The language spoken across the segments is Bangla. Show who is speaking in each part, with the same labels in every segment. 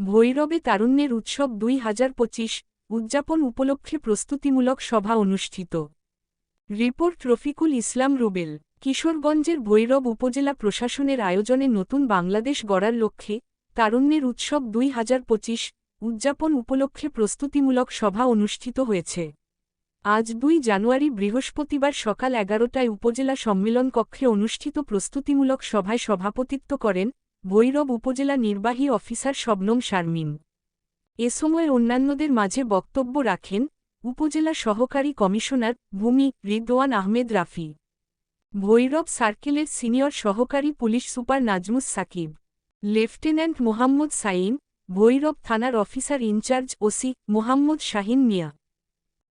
Speaker 1: ভৈরবে তারুণ্যের উৎসব দুই হাজার পঁচিশ উদযাপন উপলক্ষে প্রস্তুতিমূলক সভা অনুষ্ঠিত। রিপোর্ট রফিকুল ইসলাম রুবেল, কিশোরগঞ্জের ভৈরব উপজেলা প্রশাসনের আয়োজনে নতুন বাংলাদেশ গড়ার লক্ষ্যে তারুণ্যের উৎসব দুই হাজার পঁচিশ উদযাপন উপলক্ষে প্রস্তুতিমূলক সভা অনুষ্ঠিত হয়েছে। আজ দুই জানুয়ারি বৃহস্পতিবার সকাল এগারোটায় উপজেলা সম্মেলন কক্ষে অনুষ্ঠিত প্রস্তুতিমূলক সভায় সভাপতিত্ব করেন ভৈরব উপজেলা নির্বাহী অফিসার শবনম শারমিন। এ সময় অন্যান্যদের মাঝে বক্তব্য রাখেন উপজেলা সহকারী কমিশনার ভূমি রিদওয়ান আহমেদ রাফি। ভৈরব সার্কেলের সিনিয়র সহকারী police super Nazmus Sakib. Lieutenant Mohammad Sain Bhairab থানার officer in charge OC Mohammad Shahin Mia.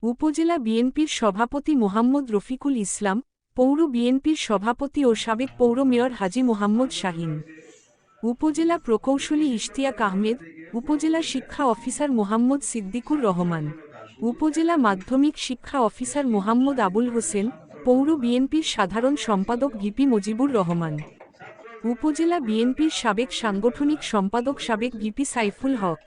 Speaker 1: উপজেলা বিএনপির সভাপতি মোহাম্মদ রফিকুল ইসলাম, পৌর বিএনপির সভাপতি ও সাবেক পৌর মেয়র হাজি মোহাম্মদ শাহিন। উপজেলা প্রকৌশলী ইশতিয়াক আহমেদ, উপজেলা শিক্ষা অফিসার মোহাম্মদ সিদ্দিকুর রহমান, উপজেলা মাধ্যমিক শিক্ষা অফিসার মোহাম্মদ আবুল হোসেন, পৌর বিএনপির সাধারণ সম্পাদক ভিপি মজিবুর রহমান, উপজেলা বিএনপির সাবেক সাংগঠনিক সম্পাদক সাবেক VP Saiful Haque,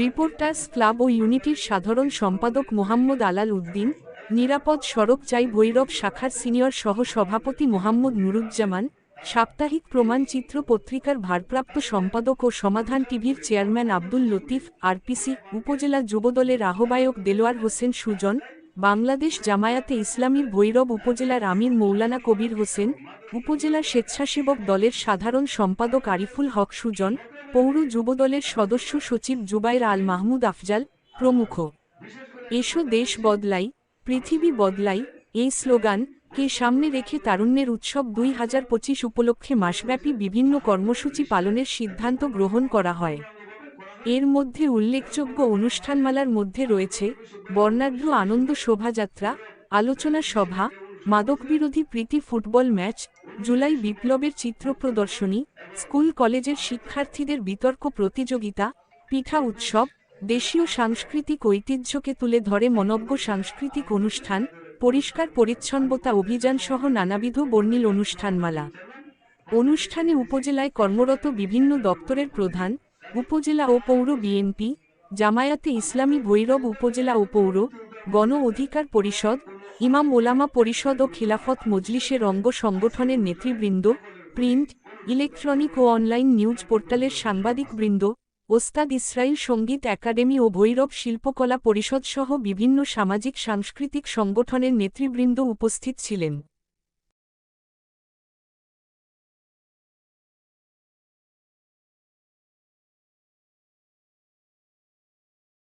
Speaker 1: reporters club ও ইউনিটির সাধারণ সম্পাদক মোহাম্মদ আলাল উদ্দিন, নিরাপদ সড়ক চাই ভৈরব শাখার সিনিয়র সহ সভাপতি মোহাম্মদ নুরুজ্জামান সাপ্তাহিক প্রমাণচিত্র পত্রিকার ভারপ্রাপ্ত সম্পাদক ও সমাধান টিভির চেয়ারম্যান আব্দুল লতিফ, আরপিসি, উপজেলা যুবদলের আহ্বায়ক দেলোয়ার হোসেন সুজন, বাংলাদেশ জামায়াতে ইসলামীর ভৈরব উপজেলার আমির মৌলানা কবির হোসেন উপজেলা স্বেচ্ছাসেবক দলের সাধারণ সম্পাদক আরিফুল হক সুজন, পৌর যুবদলের সদস্য সচিব জুবাইর আল মাহমুদ আফজাল প্রমুখ। এসো দেশ বদলাই, পৃথিবী বদলাই, এই স্লোগান কে সামনে রেখে তারুণ্যের উৎসব দুই হাজার পঁচিশ উপলক্ষে মাসব্যাপী বিভিন্ন কর্মসূচি পালনের সিদ্ধান্ত গ্রহণ করা হয়। এর মধ্যে উল্লেখযোগ্য অনুষ্ঠানমালার মধ্যে রয়েছে বর্ণাঢ্য আনন্দ শোভাযাত্রা, আলোচনা সভা, মাদকবিরোধী প্রীতি ফুটবল ম্যাচ, জুলাই বিপ্লবের চিত্র প্রদর্শনী, স্কুল কলেজের শিক্ষার্থীদের বিতর্ক প্রতিযোগিতা, পিঠা উৎসব, দেশীয় সাংস্কৃতিক ঐতিহ্যকে তুলে ধরে মনজ্ঞ সাংস্কৃতিক অনুষ্ঠান পরিষ্কার পরিচ্ছন্নতা অভিযান সহ নানাবিধ বর্ণিল অনুষ্ঠানমালা। অনুষ্ঠানে উপজেলায় কর্মরত বিভিন্ন দপ্তরের প্রধান, উপজেলা ও পৌর বিএনপি, জামায়াতে ইসলামী ভৈরব উপজেলা ও পৌর গণ অধিকার পরিষদ, ইমাম ওলামা পরিষদ ও খিলাফত মজলিসের অঙ্গ সংগঠনের নেতৃবৃন্দ, প্রিন্ট, ইলেকট্রনিক ও অনলাইন নিউজ পোর্টালের সাংবাদিকবৃন্দ ওস্তাদ ইসরায়েল সংগীত একাডেমি ও ভৈরব শিল্পকলা পরিষদসহ বিভিন্ন সামাজিক সাংস্কৃতিক সংগঠনের নেতৃবৃন্দ উপস্থিত ছিলেন।